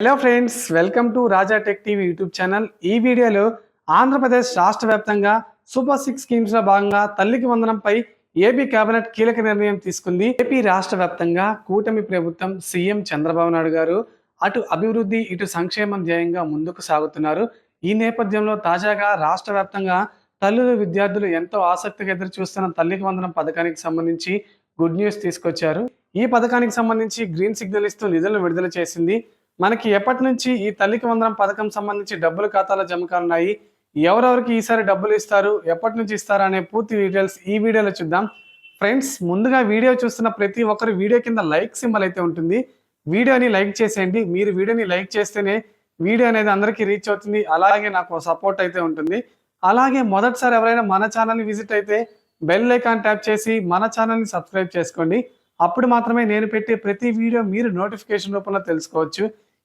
Hello friends welcome to Raja tech TV YouTube channel ఈ వీడియోలో ఆంధ్రప్రదేశ్ రాష్ట్ర వ్యాప్తంగా సూపర్ సిక్స్ స్కీమ్స్లో భాగంగా తల్లికి వందనంపై ఏపీ కేబినెట్ కీలక నిర్ణయం తీసుకుంది. ఏపీ రాష్ట్ర వ్యాప్తంగా కూటమి ప్రభుత్వం సీఎం చంద్రబాబు నాయుడు గారు అటు అభివృద్ధి ఇటు సంక్షేమం ధ్యేయంగా ముందుకు సాగుతున్నారు. ఈ నేపథ్యంలో తాజాగా రాష్ట్ర వ్యాప్తంగా తల్లులు విద్యార్థులు ఎంతో ఆసక్తిగా ఎదురు చూస్తున్న తల్లికి వందనం పథకానికి సంబంధించి గుడ్ న్యూస్ తీసుకొచ్చారు. ఈ పథకానికి సంబంధించి గ్రీన్ సిగ్నల్ ఇస్తూ నిధులను విడుదల చేసింది మనకి ఎప్పటి నుంచి ఈ తల్లికి వందనం పథకం సంబంధించి డబ్బులు ఖాతాలో జమ కానున్నాయి? ఎవరెవరికి ఈసారి డబ్బులు ఇస్తారు? ఎప్పటి నుంచి ఇస్తారు? అనే పూర్తి డీటెయిల్స్ ఈ వీడియోలో చూద్దాం. ఫ్రెండ్స్ ముందుగా వీడియో చూస్తున్న ప్రతి ఒక్కరు వీడియో కింద లైక్ సింబల్ అయితే ఉంటుంది. వీడియోని లైక్ చేసేయండి. మీరు వీడియోని లైక్ చేస్తేనే వీడియో అనేది అందరికీ రీచ్ అవుతుంది. అలాగే నాకు సపోర్ట్ అయితే ఉంటుంది. అలాగే మొదటిసారి ఎవరైనా మన ఛానల్ని విజిట్ అయితే బెల్ ఐకాన్ ట్యాప్ చేసి మన ఛానల్ని సబ్స్క్రైబ్ చేసుకోండి. అప్పుడు మాత్రమే నేను పెట్టే ప్రతి వీడియో మీరు నోటిఫికేషన్ రూపంలో తెలుసుకోవచ్చు.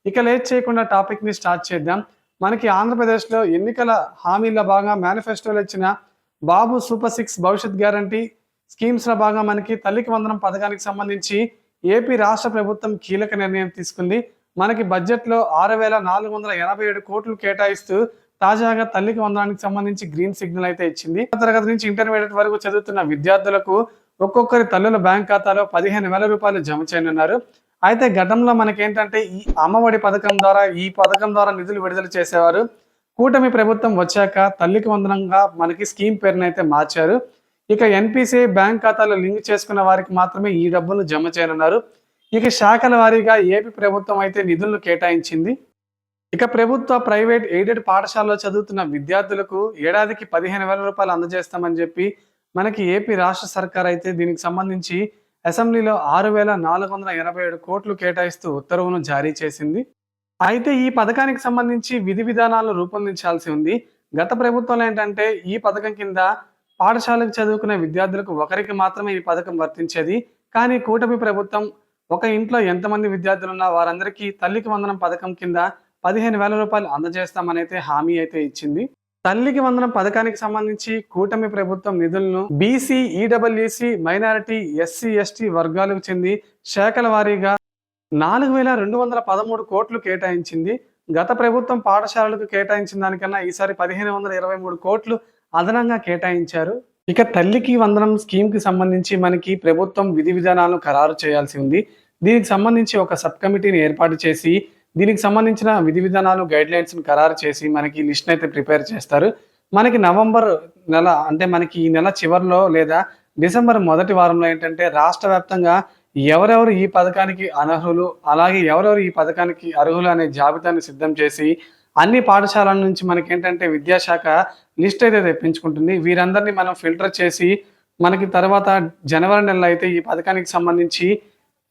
ఇక లేట్ చేయకుండా టాపిక్ని స్టార్ట్ చేద్దాం. మనకి ఆంధ్రప్రదేశ్లో ఎన్నికల హామీల భాగంగా మేనిఫెస్టోలో ఇచ్చిన బాబు సూపర్ సిక్స్ భవిష్యత్ గ్యారంటీ స్కీమ్స్లో భాగంగా మనకి తల్లికి వందనం పథకానికి సంబంధించి ఏపీ రాష్ట్ర ప్రభుత్వం కీలక నిర్ణయం తీసుకుంది. మనకి బడ్జెట్లో ఆరు వేల నాలుగు వందల ఎనభై ఏడు కోట్లు కేటాయిస్తూ తాజాగా తల్లికి వందనానికి సంబంధించి గ్రీన్ సిగ్నల్ అయితే ఇచ్చింది. తరగతి నుంచి ఇంటర్మీడియట్ వరకు చదువుతున్న విద్యార్థులకు ఒక్కొక్కరి తల్లుల బ్యాంక్ ఖాతాలో పదిహేను వేల రూపాయలు జమ చేయనున్నారు. అయితే గతంలో మనకేంటంటే ఈ అమ్మఒడి పథకం ద్వారా ఈ పథకం ద్వారా నిధులు విడుదల చేసేవారు. కూటమి ప్రభుత్వం వచ్చాక తల్లికి వందనంగా మనకి స్కీమ్ పేరునైతే అయితే మార్చారు. ఇక ఎన్పిసిఐ బ్యాంక్ ఖాతాలో లింక్ చేసుకున్న వారికి మాత్రమే ఈ డబ్బులు జమ చేయనున్నారు. ఇక శాఖల వారీగా ఏపీ ప్రభుత్వం అయితే నిధులను కేటాయించింది. ఇక ప్రభుత్వ ప్రైవేట్ ఎయిడెడ్ పాఠశాలలో చదువుతున్న విద్యార్థులకు ఏడాదికి పదిహేను వేల రూపాయలు అందజేస్తామని చెప్పి మనకి ఏపీ రాష్ట్ర సర్కార్ అయితే దీనికి సంబంధించి అసెంబ్లీలో ఆరు వేల నాలుగు వందల ఎనభై ఏడు కోట్లు కేటాయిస్తూ ఉత్తర్వును జారీ చేసింది. అయితే ఈ పథకానికి సంబంధించి విధి విధానాలను రూపొందించాల్సి ఉంది. గత ప్రభుత్వంలో ఏంటంటే ఈ పథకం కింద పాఠశాలకు చదువుకునే విద్యార్థులకు ఒకరికి మాత్రమే ఈ పథకం వర్తించేది. కానీ కూటమి ప్రభుత్వం ఒక ఇంట్లో ఎంతమంది విద్యార్థులున్నా వారందరికీ తల్లికి వందనం పథకం కింద పదిహేను వేల రూపాయలు అందజేస్తామని అయితే హామీ అయితే ఇచ్చింది. తల్లికి వందనం పథకానికి సంబంధించి కూటమి ప్రభుత్వం నిధులను BC EWC minority SC ST వర్గాలకు చెంది శాఖల వారీగా నాలుగు వేల రెండు వందల పదమూడు కోట్లు కేటాయించింది. గత ప్రభుత్వం పాఠశాలలకు కేటాయించిన దానికన్నా ఈసారి పదిహేను వందల ఇరవై మూడు కోట్లు అదనంగా కేటాయించారు. ఇక తల్లికి వందనం స్కీమ్కి సంబంధించి మనకి ప్రభుత్వం విధి విధానాలను ఖరారు చేయాల్సి ఉంది. దీనికి సంబంధించి ఒక సబ్ కమిటీని ఏర్పాటు చేసి దీనికి సంబంధించిన విధి విధానాలు గైడ్ లైన్స్ని ఖరారు చేసి మనకి లిస్ట్ అయితే ప్రిపేర్ చేస్తారు. మనకి నవంబర్ నెల అంటే మనకి ఈ నెల చివరిలో లేదా డిసెంబర్ మొదటి వారంలో ఏంటంటే రాష్ట్ర వ్యాప్తంగా ఎవరెవరు ఈ పథకానికి అనర్హులు అలాగే ఎవరెవరు ఈ పథకానికి అర్హులు అనే జాబితాను సిద్ధం చేసి అన్ని పాఠశాలల నుంచి మనకి ఏంటంటే విద్యాశాఖ లిస్ట్ అయితే తెప్పించుకుంటుంది. వీరందరినీ మనం ఫిల్టర్ చేసి మనకి తర్వాత జనవరి నెలలో అయితే ఈ పథకానికి సంబంధించి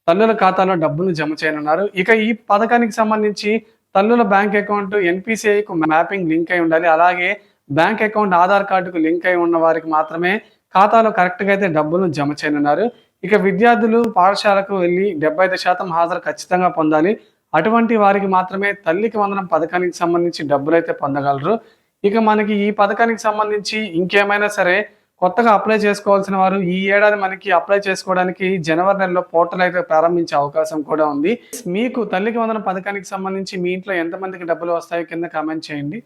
తల్లుల ఖాతాలో డబ్బులు జమ చేయనున్నారు. ఇక ఈ పథకానికి సంబంధించి తల్లుల బ్యాంక్ అకౌంట్ ఎన్పిసిఐకు మ్యాపింగ్ లింక్ అయి ఉండాలి. అలాగే బ్యాంక్ అకౌంట్ ఆధార్ కార్డుకు లింక్ అయి ఉన్న వారికి మాత్రమే ఖాతాలో కరెక్ట్గా అయితే డబ్బులు జమ చేయనున్నారు. ఇక విద్యార్థులు పాఠశాలకు వెళ్ళి డెబ్బై ఐదు శాతం హాజరు ఖచ్చితంగా పొందాలి. అటువంటి వారికి మాత్రమే తల్లికి వందనం పథకానికి సంబంధించి డబ్బులు అయితే పొందగలరు. ఇక మనకి ఈ పథకానికి సంబంధించి ఇంకేమైనా సరే కొత్తగా అప్లై చేసుకోవాల్సిన వారు ఈ ఏడాది మనకి అప్లై చేసుకోవడానికి జనవరి నెలలో పోర్టల్ అయితే ప్రారంభించే అవకాశం కూడా ఉంది. మీకు తల్లికి వందన పథకానికి సంబంధించి మీ ఇంట్లో ఎంతమందికి డబ్బులు వస్తాయో కింద కామెంట్ చేయండి.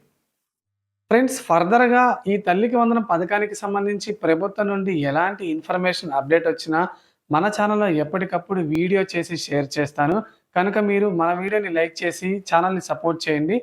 ఫ్రెండ్స్ ఫర్దర్గా ఈ తల్లికి వందన పథకానికి సంబంధించి ప్రభుత్వం నుండి ఎలాంటి ఇన్ఫర్మేషన్ అప్డేట్ వచ్చినా మన ఛానల్లో ఎప్పటికప్పుడు వీడియో చేసి షేర్ చేస్తాను. కనుక మీరు మన వీడియోని లైక్ చేసి ఛానల్ని సపోర్ట్ చేయండి.